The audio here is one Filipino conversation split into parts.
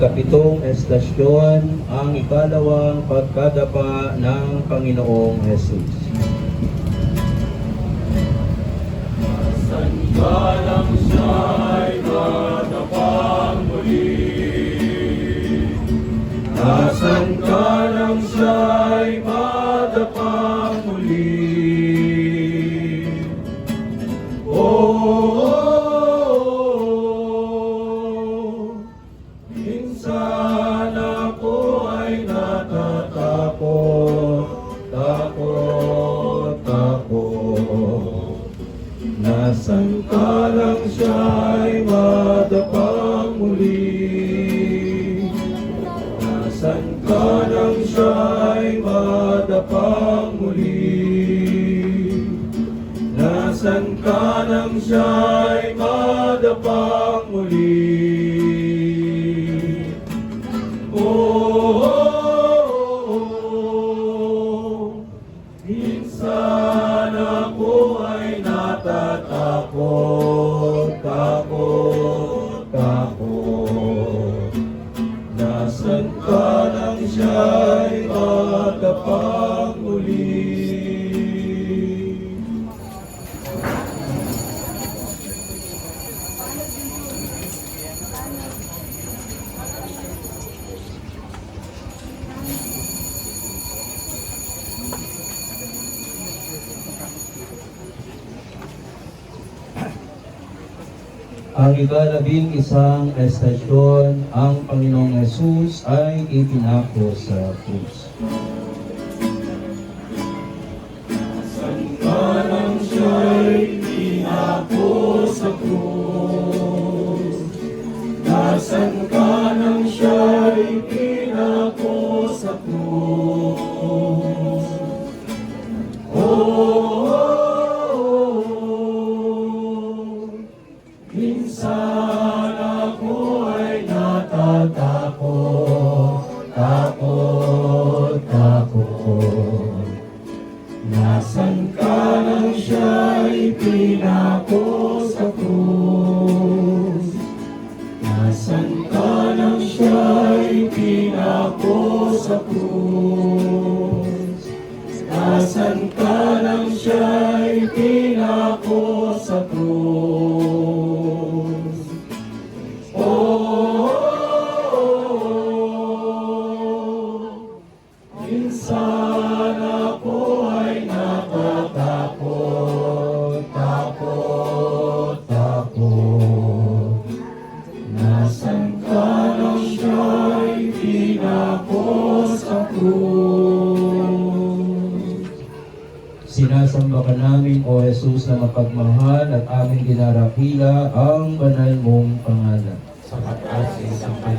ikapitong estasyon, ang ikalawang pagkadapa ng Panginoong Hesus. Asan ka nang siya'y madapang Nasaan ka lang siya'y madapang muli. Nasaan ka nang siya'y madapang muli Nasaan ka nang siya'y madapang muli Ang ikalabing isang estasyon, ang Panginoong Yesus ay ipinako sa krus. Parang siya'y pinako sa krus. Nasaan ka nang siya'y pinako sa krus. Oh. Minsan ako ay natatakot, sapagkat sa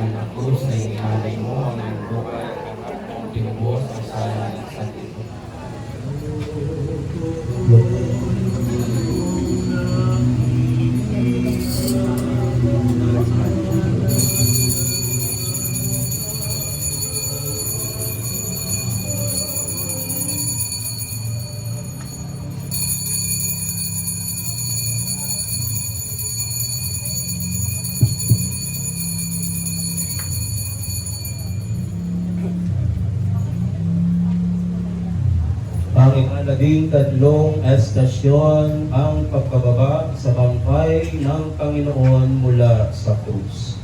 Ikalabing tatlong estasyon ang pagkababa sa bangkay ng Panginoon mula sa krus.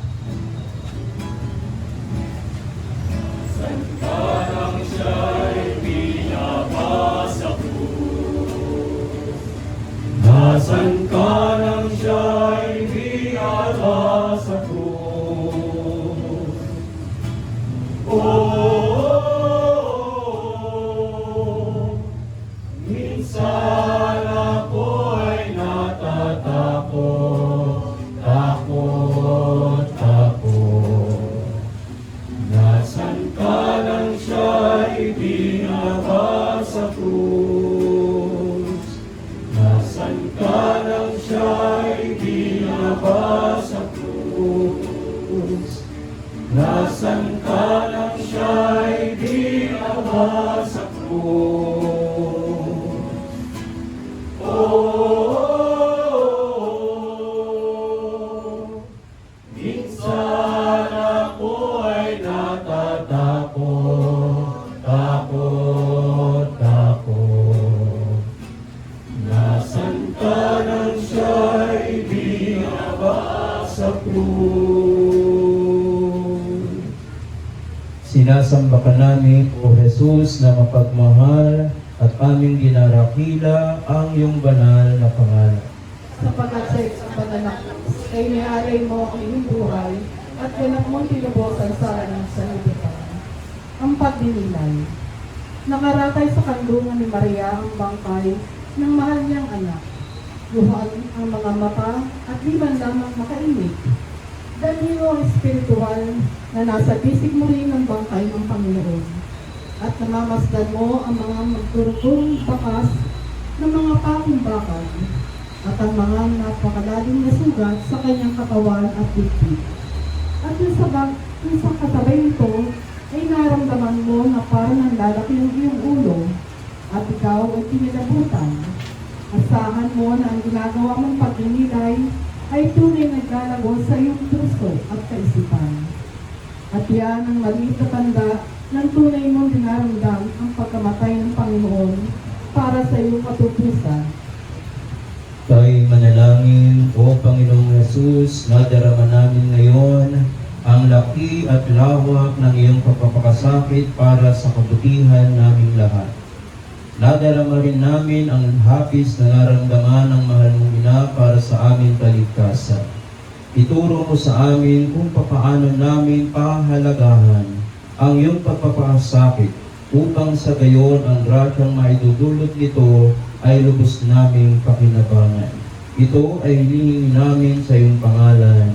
Nasaan ka nang siya'y binaba sa krus? Nang siya'y binaba sa krus? Oh, oh, oh. Minsan ako ay natatakot, takot, takot. Nasaan ka nang siya'y binaba sa krus? Sinasamba ka namin, O Jesus, na mapagmahal at aming dinarakila ang iyong banal na pangalan. sapagkat sa isang pananak ay nialay mo ang iyong buhay at ganap mong tinubos ang sala ng sanlibutan. Ang pagdinilay. Nakaratay sa kandungan ni Maria ang bangkay ng mahal niyang anak. Luhaan ang mga mata at di man lamang makaimik. Ang espiritual na nasa bisig mo rin ng bangkay ng Panginoon. At namamasdan mo ang mga magturutong bakas ng mga pakong bakal at ang mga napakalalim na sugat sa kanyang katawan at dibdib. At yung sa, bag, yung sa kasabay nito ay naramdaman mo na parang nanlalaki ang iyong ulo at ikaw ay kinilabutan. Asahan mo na ang ginagawa mong pagninilay ay tunay naglalago sa iyong puso at kaisipan. At yan ang maliit na tanda ng tunay mong dinaramdam ang pagkamatay ng Panginoon para sa iyong katutusan. Tayo manalangin, O Panginoong Yesus, nadarama namin ngayon ang laki at lawak ng iyong pagpapakasakit para sa kabutihan naming lahat. Nadarama rin namin ang hapis na naramdaman ng mahal mong ina para sa aming kaligtasan. Ituro mo sa amin kung papaano namin pahalagahan ang iyong pagpapakasakit upang sa gayon ang grasyang maidudulot nito ay lubos naming pakinabangan. Ito ay hinihingi namin sa iyong pangalan.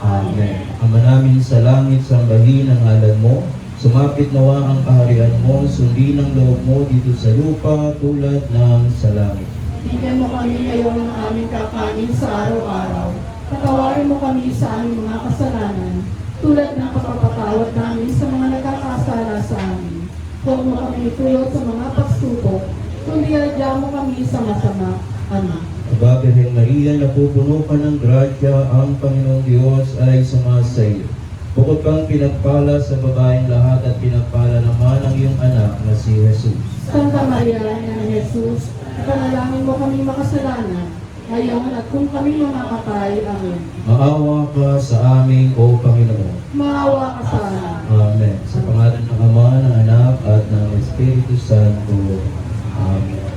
Amen. Ama namin sa langit, sambahin ang ngalan mo. Sumapit nawa ang kaharian mo, sundin ang loob mo dito sa lupa tulad ng sa langit. Bigyan mo kami ngayon ng aming kakanin sa araw-araw. Patawarin mo kami sa aming mga kasalanan, tulad ng pagpapatawad namin sa mga nagkakasala sa amin. Huwag mo kami itulot sa mga pagsubok, kundi adya mo kami sa masama. Amen. Aba, Maria, napupuno ka ng grasya, ang Panginoong Diyos ay sumasa iyo. Bukod kang pinagpala sa babaeng lahat at pinagpala naman ang iyong anak na si Jesus. Santa Maria, Ina ni Jesus, panalangin mo kami makasalanan, ngayon at kung kami mamamatay. Amen. Maawa ka sa amin, O Panginoon. Maawa ka sa amin. Amen. Sa pangalan ng Ama, ng Anak, at ng Espiritu Santo. Amen.